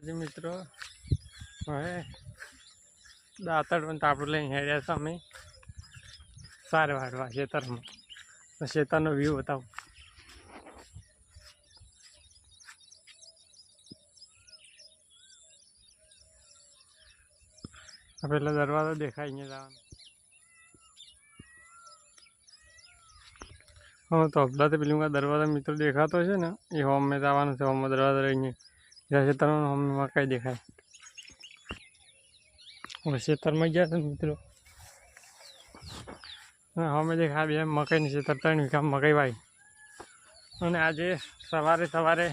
પછી મિત્રો. હવે દાંતડ પણ તાપડું લઈને હેડ્યા છે અમે. સાર વાળવા ખેતરમાં ખેતરનો વ્યૂ બતાવું. પેલો દરવાજો દેખાય અહીંયા જવાનું. હવે તો અભલા પેલું દરવાજા મિત્રો દેખાતો છે ને, એ હોમે જવાનું છે હોમ દરવાજો રહીને ખેતરમાં અમને કઈ દેખાય હવે ખેતરમાં ગયા છે મિત્રો. અમે દેખાય બે મકાઈની ખેતર, ત્રણ વીઘા મકાઈ વાવી. અને આજે સવારે સવારે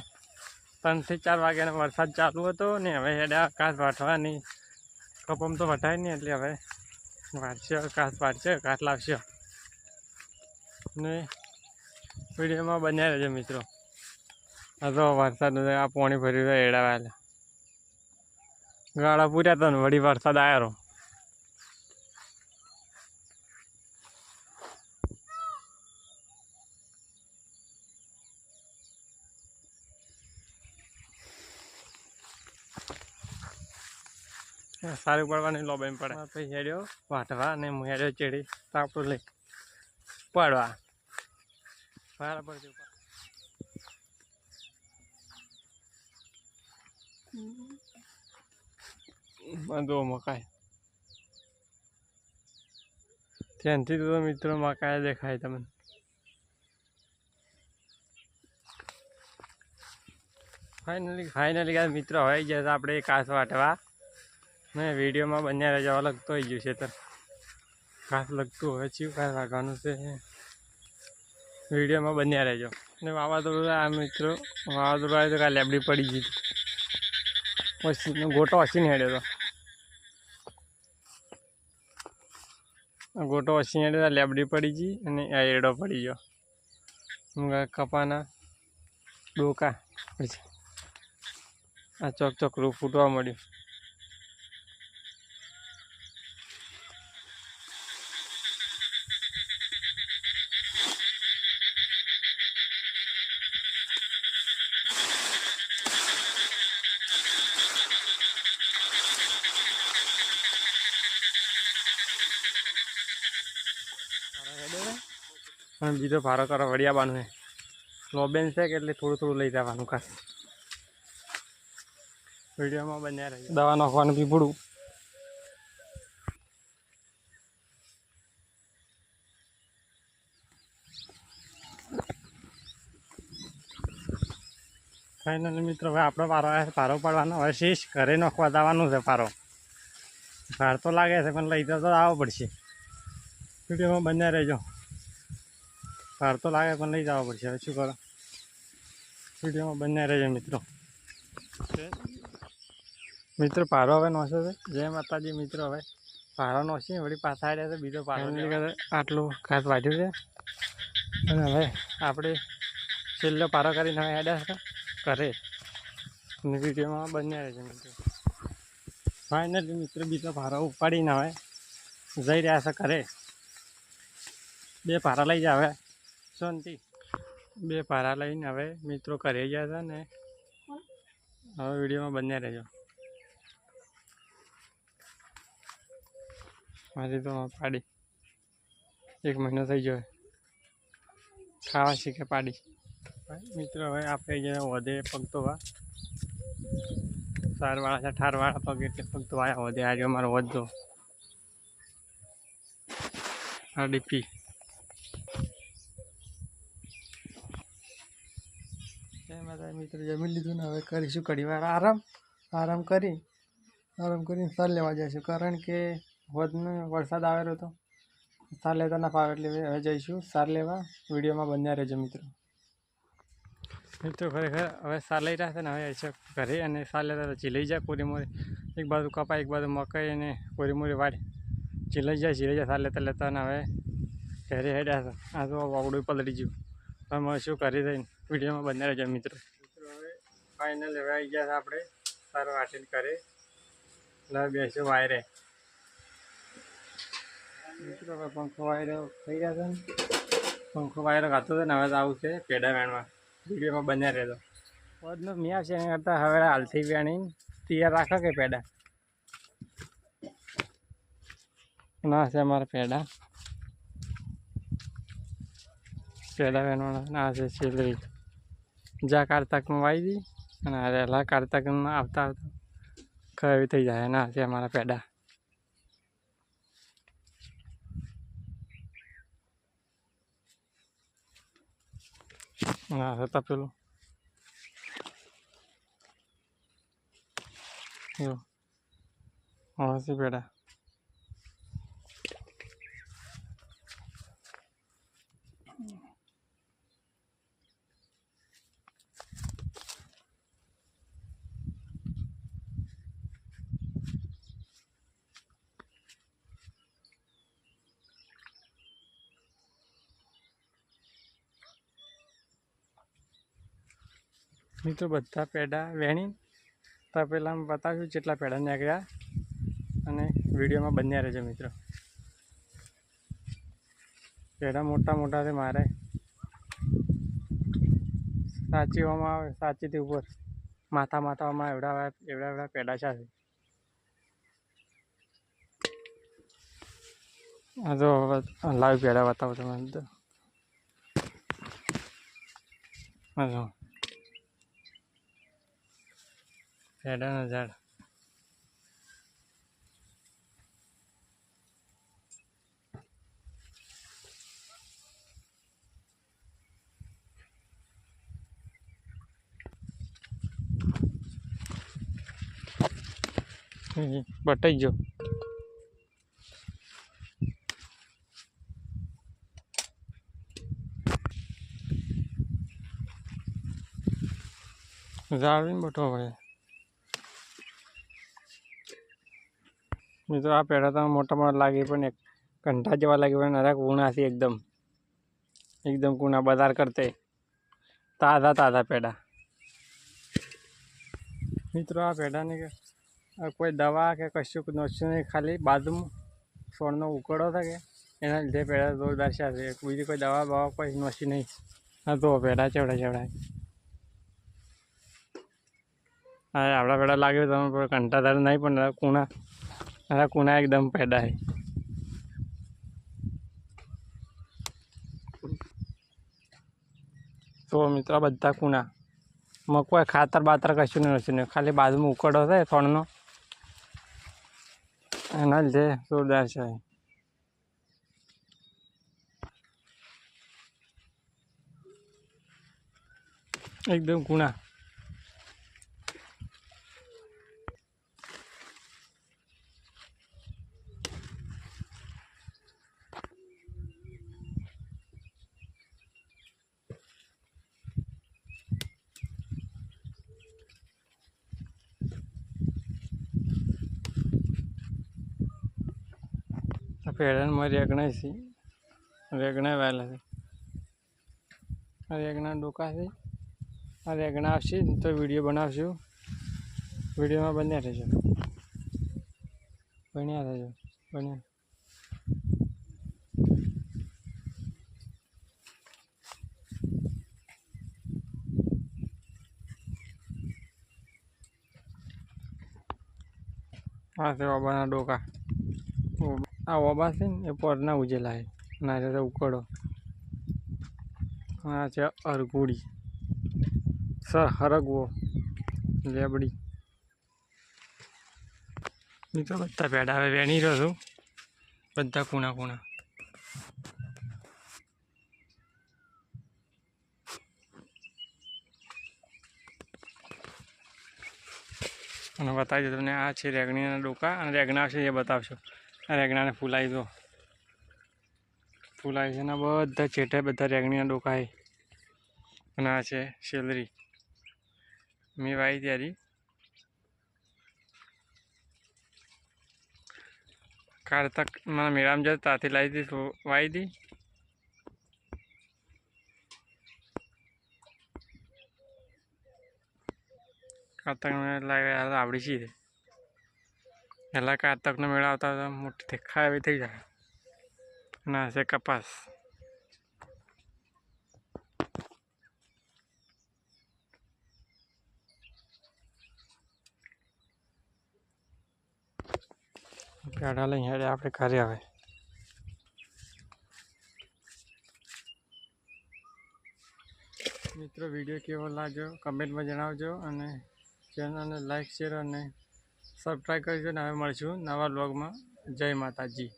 ત્રણથી ચાર વાગ્યાનો વરસાદ ચાલુ હતો ને હવે હેડા કાચ વાટવાની કપમ તો વટાય નહીં એટલે હવે વાટશે કાચ વાટશે કાચ લાવશે ને વિડીયોમાં બન્યા રહેજો મિત્રો. આ તો વરસાદ આ પાણી ભરી હોય એડાવાયેલા ગાળા પૂર્યા હતા ને વળી વરસાદ આવ્યો સારું પડવાની લોબાઈ પડે. પછી હેડ્યો. વાટવા અને હું હેડ્યો ચેડી તાપડું લઈ. પડવા. બરાબર પડશે બાંધવો મકાઈ. ત્યાંથી તો મિત્રો મકાઈ દેખાય તમને. ફાઇનલી ફાઇનલી કાંઈ મિત્રો, હવે ગયા તો આપણે કાસ વાટવા. ને વિડીયોમાં બન્યા રહેજો લગતો હોય ગયું છે તો. ઘાસ લગતું હોય ચીવ ઘાસ વાગવાનું છે. વિડીયોમાં બન્યા રહેજો. અને વાવાઝોડું, આ મિત્રો, વાવાઝોડું આવે તો કાલે લેબડી પડી ગઈ પછી ગોટો હસીને હેડ્યો તો. આ ગોટો હસી હેડ્યો લેબડી પડી ગઈ અને આ એડો પડી ગયો. કપાના ડોકા. પછી આ ચોક ચોક ફૂટવા મળ્યું અને બીજો ભારો કરો વડિયાબાનું છે લોબેન છે કે એટલે થોડું થોડું લઈ જવાનું ખાસ. વિડીયોમાં બન્યા રહે દવા નાખવાનું પીપળું. ફાઇનલી મિત્રો હવે આપણો પારો આવે પારો પાડવાનો. હવે શીશ ઘરે નાખવા જવાનું છે પારો. ભાર તો લાગે છે પણ લઈ તો આવવો પડશે. વિડીયોમાં બન્યા રહેજો. ભાર તો લાગે પણ લઈ જવા પડશે. હવે શું કરો? વિડીયોમાં બન્યા રહેજો મિત્રો. મિત્રો પારો હવે નોશે છે. જય માતાજી મિત્રો હવે. પારો નોશી વળી પાછા આવ્યા છે બીજો પારો આટલું ખાસ વાંચ્યું છે. અને હવે આપણે છેલ્લો પારો કરીને હવે હેડ્યા છે ઘરે. અને વિડીયોમાં બંને રહેજો મિત્રો. ફાઇનલી મિત્રો બીજો પારો ઉપાડીને હવે જઈ રહ્યા છે ઘરે. બે પારા લઈ જ હવે. શાંતિ. બે પારા લઈને હવે મિત્રો ઘરે ગયા હતા ને હવે વિડીયોમાં બન્યા રહેજો. મારી તો પાડી. એક મહિનો થઈ ગયો ખાવા શીખે પાડી? મિત્રો હવે આપણે જે વધે પગતો વા સારવાળા છે, ઠારવાળા પગ એટલે પગતો આવ્યા વધે આજે અમારો વધતો આ ડીપી. માતા મિત્રો જમી લીધું ને હવે કરીશું ઘડી વાર આરામ આરામ કરી, આરામ કરીને સર લેવા જઈશું કારણ કે હોદનો વરસાદ આવેલો હતો. સાર લેતા ના ફાવે એટલે હવે જઈશું સાર લેવા. વિડીયોમાં બન્યા રહેજો મિત્રો. મિત્રો ખરેખર હવે સાર લઈ રહ્યા છે ને હવે છે ઘરે અને સાર લેતા તો ચીલાઈ જાય પૂરી મોરી એક બાજુ કપાય, એક બાજુ મકાઈ અને પૂરી મોરી વાળી. ચીલાઈ જાય ચીલાઈ જાય સાર લેતા લેતા ને હવે ઘરે હેડ્યા છે. આ તો વાવડું પલળી ગયું. હવે શું કરી દઈને વિડીયોમાં બન્યા રહેજો, મિત્રો. મિત્રો, હવે ફાઇનલ હવે આવી ગયા છે આપણે. સારો વાટીને કરે. હવે બેસ્યો વાયરે. મિત્રો, હવે પંખો વાયરો થઈ રહ્યા છે ને. પંખો વાયરો ખાતો હતો ને, હવે આવું છે પેડા વેણમાં વિડીયોમાં બન્યા રહેતો પદનો મેં આવશે એના કરતાં હવે હાલથી વેણી તૈયાર રાખો કે પેડા? ના છે અમારા પેડા. પેડા વેણવાના. ના છે, છેલ્લી જા કારતકમાં વાઈ દઈ અને રહેલા કારતકમાં આવતા આવતા. કઈ થઈ જાય, ના છે અમારા પેડા. ના છે તપેલું જો. હા પેડા. મિત્રો, બધા પેડા વેણી. હું બતાવ્યું જેટલા પેડા નીકળ્યા અને વિડીયોમાં બન્યા રહેજો મિત્રો. પેડા મોટા મોટા છે મારે. સાચીવામાં આવે, સાચીથી ઉપર. માથા માથામાં એવડા એવડા એવડા પેડા છે આ તો લાઈવ પેડા બતાવો તમે તો આ જો પેડાના ઝાડ હમ, બટાઈ ગયો ઝાડ બી બટો હોય મિત્રો, આ પેડા તો મોટા મોટા લાગે પણ એક કંઠા જેવા લાગે પણ અરે કૂણા છે એકદમ. એકદમ કૂણા બજાર કરતે. તાજા તાજા પેડા મિત્રો, આ પેડાને કોઈ દવા કે કશું નોશું નહીં ખાલી બાજુમાં છોડનો ઉકળો થાય એના લીધે પેડા જોરદાર છે. બીજી કોઈ દવા બવા કોઈ નોશી નહીં. હા તો પેડા ચવડા ચવડાય. હા આપણા પેડા લાગ્યું તમે પણ કંટાધાર નહીં પણ કૂણા નરા કૂણા એકદમ પેડા છે. તો મિત્રો બધા કૂણા માં ખાતર બાતર કશું નથી નહીં ખાલી બાજુમાં ઉકળો થાય થોડનો એના લીધે જોરદાર છે. એકદમ કૂણા પેડામાં રેગણા છે. રેગણા વાયેલા છે. રેગણા ડોકા છે. આ રેગણા આવશે તો વીડિયો બનાવશું. વિડીયોમાં બન્યા રહેજો. બન્યા રહેજો. બન્યા. આ છે બાબાના ડોકા. આ ઓબા છે ને, એ પરના ઉજેલા છે. ના ઉકળો. આ છે અરગુડી સર, હરગવો. લેબડી. મિત્રો, બધા પેડા હવે વેણી રહ્યો છું. બધા કૂણા કૂણા અને બતાવી દો તમને આ છે રેગણીના ડોકા, અને રેગણા છે એ બતાવશો. રેગણાને ફૂલાવી દો ફૂલાય છે ને બધા છેટે બધા રેગણીના ડોકા અને આ છે શેલરી. મેં વાવી ત્યારે. કારતક મારા મેળામાં જતા ત્યાંથી લાવી હતી વાવી હતી કારતક લાવી આવડી છે. પહેલાં કારતકનો મેળો આવતા હતા, મોટી દેખા એવી થઈ જાય. ના છે કપાસ. ગાડા લઈ હેડે આપણે ઘરે આવે મિત્રો, વીડિયો કેવો લાગ્યો? કમેન્ટમાં જણાવજો અને ચેનલને લાઈક શેર અને સબસ્ક્રાઈબ કરજો અને હવે મળશું નવા બ્લોગમાં જય માતાજી.